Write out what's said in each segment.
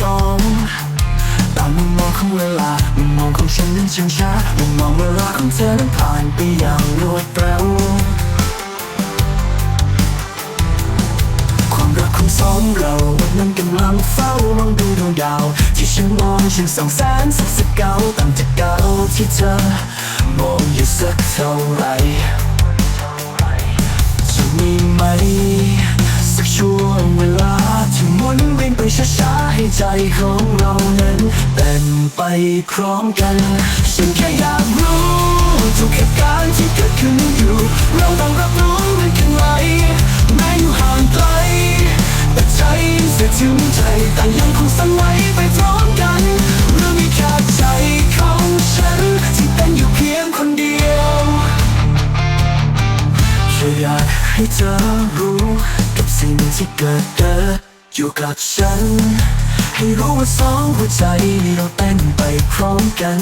สองตามมุมมองของเวลามุมมองของฉันนั้นช่างช้ามุมมองเวลาของเธอนั้นผ่านไปอย่างรวดเร็วความรักของสองเราวันนั้นกำลังเฝ้ามองดูดวงดาว ที่ฉันมองฉันสองแสนสักสักเก่าต่างจากเก่าที่เธอมองอยู่สักเท่าไหร่จะมีไหม ช้าๆให้ใจของเรานั้นเป็นไปพร้อมกัน ฉันแค่อยากรู้ทุกเหตุการณ์ที่เกิดขึ้นอยู่ เราต้องรับรู้มันกันไว้แม้อยู่ห่างไกล แต่ใจเสียถึงใจแต่ยังคงสั่นไหวไปพร้อมกันเรื่องมีแค่ใจของฉันที่เป็นอยู่เพียงคนเดียวแค่อยากให้เธอรู้กับสิ่งที่เกิดเกิด อยู่กับฉัน ให้รู้ว่าสองหัวใจเราเต้นไปพร้อมกัน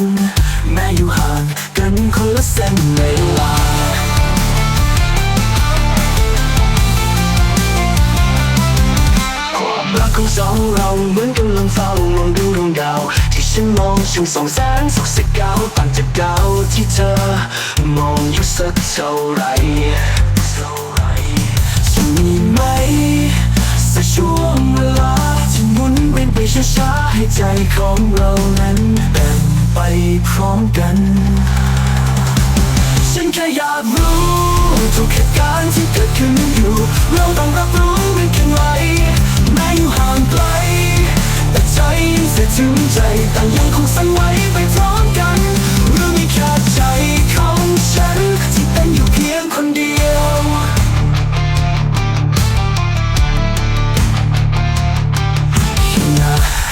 แม้อยู่ห่างกันคนละเส้นเวลาความรักของสองเราเหมือนกำลังเฝ้ามองดูดวงดาว ที่ฉันมองช่างสองแสงสุกสิเกาวต่างจากเก้าวที่เธอ มองอยู่สักเท่าไหรเท่าไหรจะมีไหม ช่วงเวลาที่หมุนเวียนไปช้าๆให้ใจของเรานั้นเต็มไปพร้อมกัน ฉันแค่อยากรู้ทุกเหตุการณ์ที่เกิดขึ้นอยู่ เราต้องรับรู้มันกันไว้แ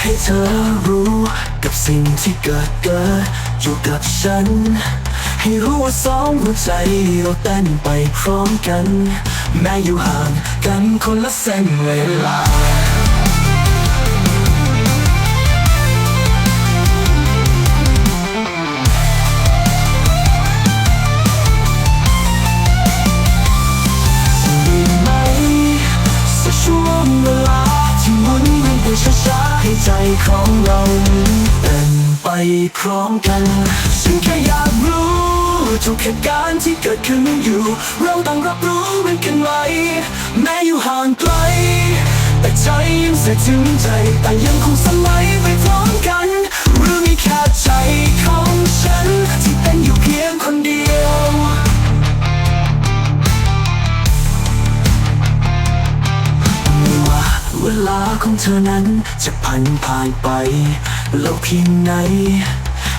ให้เธอรู้กับสิ่งที่เกิดเกิดอยู่กับฉัน ให้รู้ว่าสองหัวใจเราเต้นไปพร้อมกัน แม้อยู่ห่างกันคนละเส้นเวลา ของเราเป็นไปพร้อมกันฉันแค่อยากรู้ทุกเหตุการณ์ที่เกิดขึ้นอยู่ เราต้องรับรู้มันกันไว้ แม้อยู่ห่างไกล แต่ใจยังเสียถึงใจแต่ยังคงสัม เธอนั้นจะพันผ่านไปแล้วเพียงไหน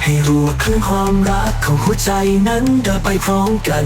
ให้รู้ว่าคลื่นความรักของหัวใจนั้นเดินไปพร้อมกัน